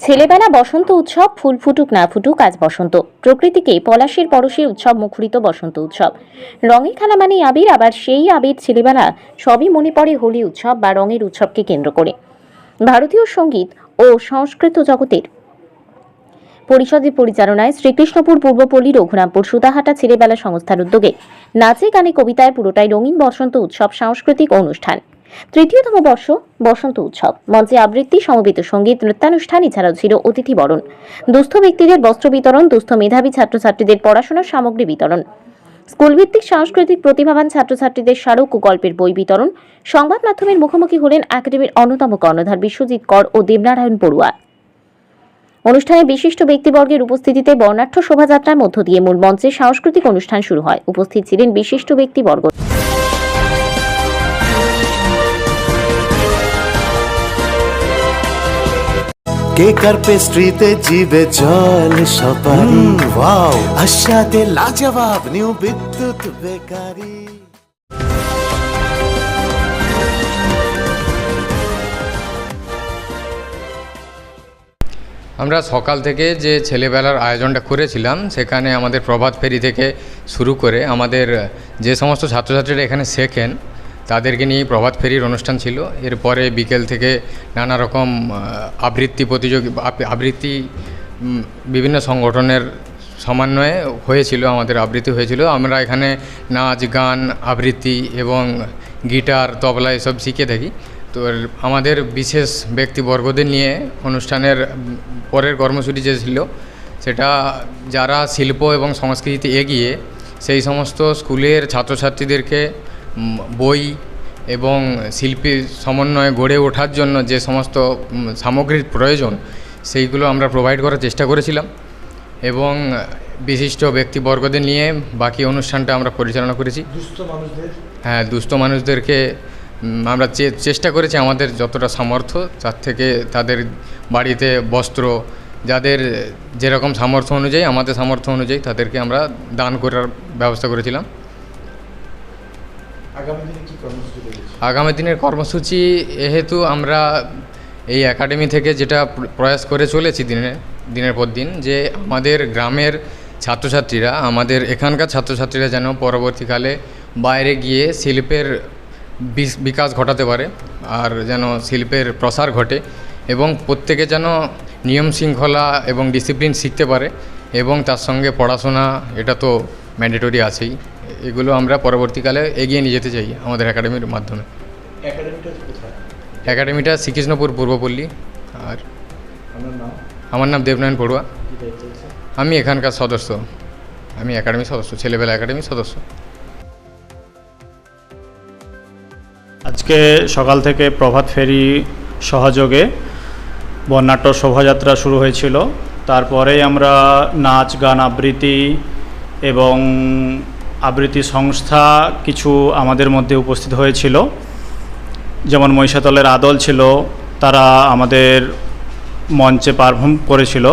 ছেলেবেলা বসন্ত উৎসব, ফুল ফুটুক না ফুটুক, আজ বসন্ত। প্রকৃতিকে পলাশের পরশে উৎসব, মুখরিত বসন্ত উৎসব। রঙে খেলা মানে আবির, আবার সেই আবির ছেলেবেলা সবই মনে পড়ে হোলি উৎসব বা রঙের উৎসবকে কেন্দ্র করে। ভারতীয় সংগীত ও সংস্কৃত জগতের পরিষদের পরিচালনায় শ্রীকৃষ্ণপুর পূর্বপল্লী রঘুরামপুর সুতাহাটা ছেলেবেলা সংস্থার উদ্যোগে নাচে গানে কবিতায় পুরোটাই রঙিন বসন্ত উৎসব, সাংস্কৃতিক অনুষ্ঠান। তৃতীয়তম বর্ষ বসন্ত উৎসব। মঞ্চে আবৃত্তি, সমবেত সংগীত নৃত্যানুষ্ঠান এছাড়াও ছিল অতিথি বরণ দুস্থ ব্যক্তিদের বস্ত্র বিতরণ, দুস্থ মেধাবী ছাত্রছাত্রীদের পড়াশোনার সামগ্রী বিতরণ। স্কুলভিত্তিক সাংস্কৃতিক প্রতিভাবান ছাত্রছাত্রীদের স্মারক ও গল্পের বই বিতরণ। সংবাদ মাধ্যমের মুখোমুখি হলেন একাডেমির অন্যতম কর্ণধার বিশ্বজিৎ কর ও দেবনারায়ণ বড়ুয়া অনুষ্ঠানে বিশিষ্ট ব্যক্তিবর্গের উপস্থিতিতে বর্ণাঢ্য শোভাযাত্রার মধ্য দিয়ে মূল মঞ্চে সাংস্কৃতিক অনুষ্ঠান শুরু হয়। উপস্থিত ছিলেন বিশিষ্ট ব্যক্তিবর্গ। কেক আর পেস্ট্রিতে জিবে জল সপারি? ওয়াও আশাতে লাজবাব নিউ বিদ্যুৎ বেকারি। আমরা সকাল থেকে যে ছেলেবেলার আয়োজনটা করেছিলাম সেখানে আমাদের প্রভাত ফেরি থেকে শুরু করে আমাদের যে সমস্ত ছাত্রছাত্রীরা এখানে শেখেন তাদেরকে নিয়ে প্রভাত ফেরির অনুষ্ঠান ছিল। এরপরে বিকেল থেকে নানা রকম আবৃত্তি প্রতিযোগী আবৃত্তি বিভিন্ন সংগঠনের সমন্বয়ে হয়েছিল, আমাদের আবৃত্তি হয়েছিল। আমরা এখানে নাচ, গান, আবৃত্তি এবং গিটার, তবলা এসব শিখে থাকি। তো আমাদের বিশেষ ব্যক্তিবর্গদের নিয়ে অনুষ্ঠানের পরের কর্মসূচি যে ছিল, সেটা যারা শিল্প এবং সংস্কৃতিতে এগিয়ে, সেই সমস্ত স্কুলের ছাত্রছাত্রীদেরকে বই এবং শিল্পীর সমন্বয়ে গড়ে ওঠার জন্য যে সমস্ত সামগ্রীর প্রয়োজন সেইগুলো আমরা প্রোভাইড করার চেষ্টা করেছিলাম এবং বিশিষ্ট ব্যক্তিবর্গদের নিয়ে বাকি অনুষ্ঠানটা আমরা পরিচালনা করেছি। হ্যাঁ দুস্থ মানুষদেরকে আমরা চে- চেষ্টা করেছি আমাদের যতটা সামর্থ্য তার থেকে তাদের বাড়িতে বস্ত্র যাদের যেরকম সামর্থ্য অনুযায়ী আমাদের সামর্থ্য অনুযায়ী তাদেরকে আমরা দান করার ব্যবস্থা করেছিলাম। আগামী দিনের কর্মসূচি যেহেতু আমরা এই একাডেমি থেকে যেটা প্রয়াস করে চলেছি দিনে, দিনের পর দিন, যে আমাদের গ্রামের ছাত্রছাত্রীরা, আমাদের এখানকার ছাত্রছাত্রীরা যেন পরবর্তীকালে বাইরে গিয়ে শিল্পের বিকাশ ঘটাতে পারে আর যেন শিল্পের প্রসার ঘটে এবং প্রত্যেকে যেন নিয়ম শৃঙ্খলা এবং ডিসিপ্লিন শিখতে পারে এবং তার সঙ্গে পড়াশোনা, এটা তো ম্যান্ডেটরি আছেই। এগুলো আমরা পরবর্তীকালে এগিয়ে নিয়ে যেতে চাই আমাদের একাডেমির মাধ্যমে। একাডেমিটা শ্রীকৃষ্ণপুর পূর্বপল্লী আর আমার নাম? আমার নাম দেবনারায়ণ পড়ুয়া। আমি এখানকার সদস্য। আমি একাডেমির সদস্য ছেলেবেলা একাডেমি সদস্য। আজকে সকাল থেকে প্রভাত ফেরি সহযোগে বর্ণাট্য শোভাযাত্রা শুরু হয়েছিল। তারপরেই আমরা নাচ গান আবৃত্তি এবং আবৃত্তি সংস্থা কিছু আমাদের মধ্যে উপস্থিত হয়েছিল। যেমন মহিষাতলের আদল ছিল, তারা আমাদের মঞ্চে পারফর্ম করেছিল।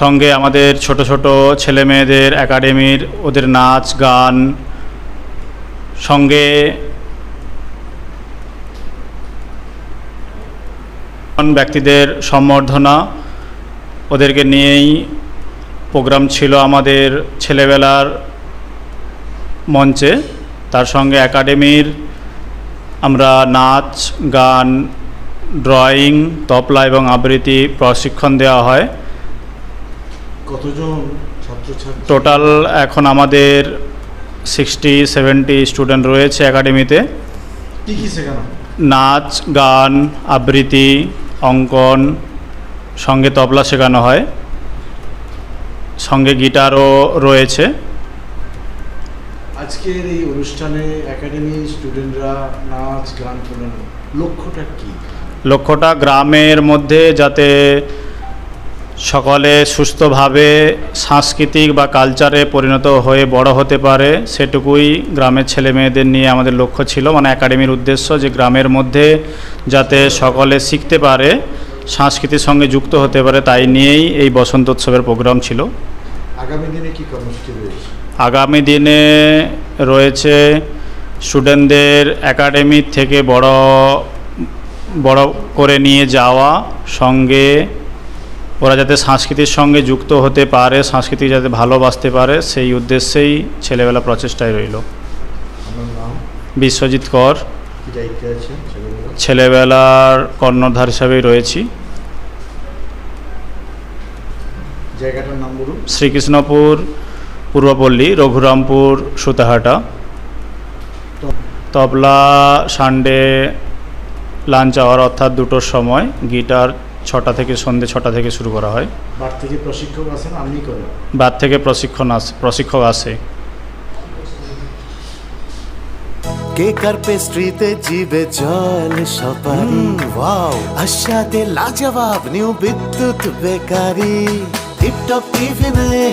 সঙ্গে আমাদের ছোট ছোট ছেলে মেয়েদের একাডেমির ওদের নাচ, গান, সঙ্গে ব্যক্তিদের সম্বর্ধনা ওদেরকে নিয়েই প্রোগ্রাম ছিল আমাদের ছেলেবেলার মঞ্চে। তার সঙ্গে একাডেমির আমরা নাচ গান ড্রয়িং তবলা এবং আবৃত্তি প্রশিক্ষণ দেওয়া হয়। কতজন টোটাল এখন আমাদের সিক্সটি সেভেন্টি স্টুডেন্ট রয়েছে একাডেমিতে? নাচ গান আবৃত্তি অঙ্কন সঙ্গে তবলা শেখানো হয়। সঙ্গে গিটারও রয়েছে। আজকের এই অনুষ্ঠানে একাডেমি স্টুডেন্টরা নাচ গান করলেন লক্ষ্যটা কি? লক্ষ্যটা গ্রামের মধ্যে যাতে সকলে সুস্থভাবে সাংস্কৃতিক বা কালচারে পরিণত হয়ে বড় হতে পারে সেটুকুই গ্রামের ছেলে মেয়েদের নিয়ে আমাদের লক্ষ্য ছিল। মানে একাডেমির উদ্দেশ্য যে গ্রামের মধ্যে যাতে সকলে শিখতে পারে সংস্কৃতির সঙ্গে যুক্ত হতে পারে তাই নিয়েই এই বসন্ত উৎসবের প্রোগ্রাম ছিল। আগামী দিনে কি কর্মসূচি রয়েছে? আগামী দিনে রয়েছে স্টুডেন্টদের একাডেমি থেকে বড় বড় করে নিয়ে যাওয়া সঙ্গে ওরা যাতে সংস্কৃতির সঙ্গে যুক্ত হতে পারে সংস্কৃতি যাতে ভালোবাসতে পারে সেই উদ্দেশ্যেই ছেলেবেলা প্রচেষ্টায় রইল। বিশ্বজিৎ কর। ছেলেবেলার কর্ণধার হিসাবেই রয়েছি। জায়গাটার নাম বলুন। শ্রীকৃষ্ণপুর পূর্বপল্লী রঘুরামপুর সুতাহাটা। তবলা সানডে লাঞ্চ আওয়ার অর্থাৎ দুটোর সময় গিটার ছটা থেকে সন্ধে ছটা থেকে শুরু করা হয়। বার থেকে প্রশিক্ষক আছেন আপনি করেন। বাদ থেকে প্রশিক্ষণ আস প্রশিক্ষক আসে কেকার পেস্ট্রিতে জিবে জল সপারি? ওয়াও! আশাতে লাজবাব নিউ বিদ্যুৎ বেকারি। টিপটপ টিফিনে